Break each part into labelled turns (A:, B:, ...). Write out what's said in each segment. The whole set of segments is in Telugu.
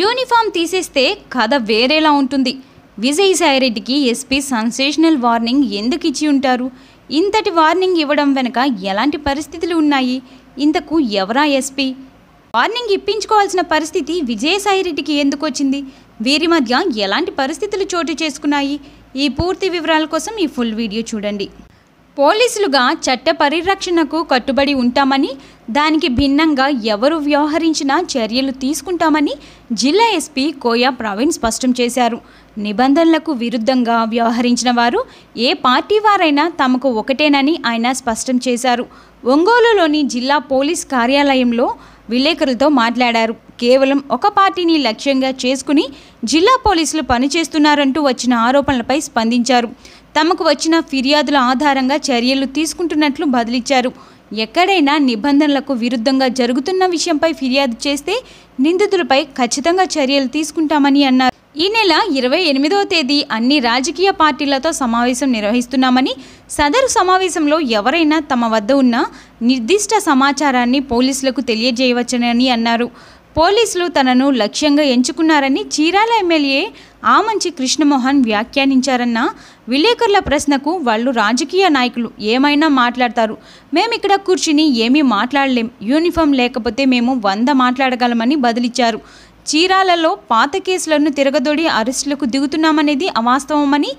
A: యూనిఫామ్ తీసేస్తే కథ వేరేలా ఉంటుంది. విజయసాయిరెడ్డికి ఎస్పీ సెన్సేషనల్ వార్నింగ్ ఎందుకు ఇచ్చి ఉంటారు? ఇంతటి వార్నింగ్ ఇవ్వడం వెనుక ఎలాంటి పరిస్థితులు ఉన్నాయి? ఇంతకు ఎవరా ఎస్పీ? వార్నింగ్ ఇప్పించుకోవాల్సిన పరిస్థితి విజయసాయిరెడ్డికి ఎందుకు వచ్చింది? వీరి మధ్య ఎలాంటి పరిస్థితులు చోటు చేసుకున్నాయి? ఈ పూర్తి వివరాల కోసం ఈ ఫుల్ వీడియో చూడండి. పోలీసులుగా చట్ట పరిరక్షణకు కట్టుబడి ఉంటామని దానికి భిన్నంగా ఎవరు వ్యవహరించినా చర్యలు తీసుకుంటామని జిల్లా ఎస్పీ కోయా ప్రవీణ్ స్పష్టం చేశారు. నిబంధనలకు విరుద్ధంగా వ్యవహరించిన వారు ఏ పార్టీ వారైనా తమకు ఒకటేనని ఆయన స్పష్టం చేశారు. ఒంగోలులోని జిల్లా పోలీస్ కార్యాలయంలో విలేకరులతో మాట్లాడారు. కేవలం ఒక పార్టీని లక్ష్యంగా చేసుకుని జిల్లా పోలీసులు పనిచేస్తున్నారంటూ వచ్చిన ఆరోపణలపై స్పందించారు. తమకు వచ్చిన ఫిర్యాదుల ఆధారంగా చర్యలు తీసుకుంటున్నట్లు బదిలిచ్చారు. ఎక్కడైనా నిబంధనలకు విరుద్ధంగా జరుగుతున్న విషయంపై ఫిర్యాదు చేస్తే నిందితులపై ఖచ్చితంగా చర్యలు తీసుకుంటామని అన్నారు. ఈ నెల ఇరవై ఎనిమిదవ తేదీ అన్ని రాజకీయ పార్టీలతో సమావేశం నిర్వహిస్తున్నామని సదరు సమావేశంలో ఎవరైనా తమ వద్ద ఉన్న నిర్దిష్ట సమాచారాన్ని పోలీసులకు తెలియజేయవచ్చని అన్నారు. పోలీసులు తనను లక్ష్యంగా ఎంచుకున్నారని చీరాల ఎమ్మెల్యే ఆమంచి కృష్ణమోహన్ వ్యాఖ్యానించారన్న విలేకరుల ప్రశ్నకు వాళ్ళు రాజకీయ నాయకులు ఏమైనా మాట్లాడతారు. మేము ఇక్కడ కూర్చుని ఏమీ మాట్లాడలేం. యూనిఫామ్ లేకపోతే మేము వంద మాట్లాడగలమని బదిలిచ్చారు. చీరాలలో పాత కేసులను తిరగదోడి అరెస్టులకు దిగుతున్నామనేది అవాస్తవమని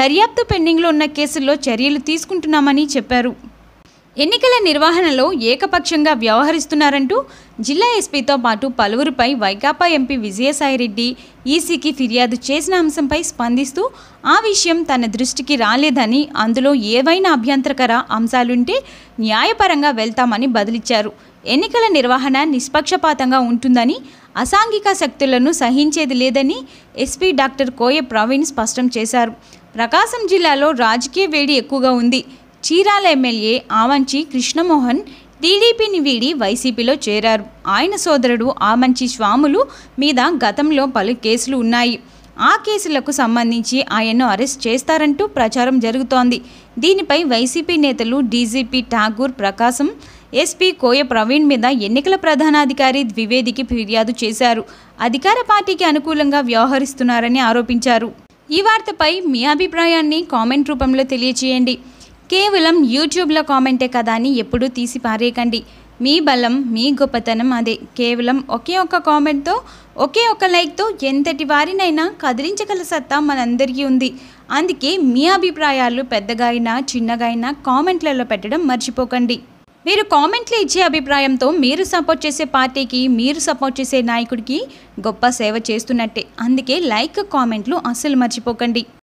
A: దర్యాప్తు పెండింగ్లో ఉన్న కేసుల్లో చర్యలు తీసుకుంటున్నామని చెప్పారు. ఎన్నికల నిర్వహణలో ఏకపక్షంగా వ్యవహరిస్తున్నారంటూ జిల్లా ఎస్పీతో పాటు పలువురిపై వైకాపా ఎంపీ విజయసాయిరెడ్డి ఈసీకి ఫిర్యాదు చేసిన అంశంపై స్పందిస్తూ ఆ విషయం తన దృష్టికి రాలేదని అందులో ఏవైనా అభ్యంతరకర అంశాలుంటే న్యాయపరంగా వెళ్తామని బదిలిచ్చారు. ఎన్నికల నిర్వహణ నిష్పక్షపాతంగా ఉంటుందని అసాంఘిక శక్తులను సహించేది లేదని ఎస్పీ డాక్టర్ కోయ ప్రవీణ్ స్పష్టం చేశారు. ప్రకాశం జిల్లాలో రాజకీయ వేడి ఎక్కువగా ఉంది. చీరాల ఎమ్మెల్యే ఆమంచి కృష్ణమోహన్ టీడీపీని వీడి వైసీపీలో చేరారు. ఆయన సోదరుడు ఆమంచి స్వాములు మీద గతంలో పలు కేసులు ఉన్నాయి. ఆ కేసులకు సంబంధించి ఆయన్ను అరెస్ట్ చేస్తారంటూ ప్రచారం జరుగుతోంది. దీనిపై వైసీపీ నేతలు డీజీపీ ఠాగూర్ ప్రకాశం ఎస్పీ కోయ ప్రవీణ్ మీద ఎన్నికల ప్రధానాధికారి ద్వివేదికి ఫిర్యాదు చేశారు. అధికార పార్టీకి అనుకూలంగా వ్యవహరిస్తున్నారని ఆరోపించారు. ఈ వార్తపై మీ అభిప్రాయాన్ని కామెంట్ రూపంలో తెలియచేయండి. కేవలం యూట్యూబ్లో కామెంటే కదా అని ఎప్పుడూ తీసి పారేయకండి. మీ బలం మీ గొప్పతనం అదే. కేవలం ఒకే ఒక్క కామెంట్తో ఒకే ఒక్క లైక్తో ఎంతటి వారినైనా కదిలించగల సత్తా మనందరికీ ఉంది. అందుకే మీ అభిప్రాయాలు పెద్దగా అయినా చిన్నగా అయినా కామెంట్లలో పెట్టడం మర్చిపోకండి. మీరు కామెంట్లు ఇచ్చే అభిప్రాయంతో మీరు సపోర్ట్ చేసే పార్టీకి మీరు సపోర్ట్ చేసే నాయకుడికి గొప్ప సేవ చేస్తున్నట్టే. అందుకే లైక్ కామెంట్లు అస్సలు మర్చిపోకండి.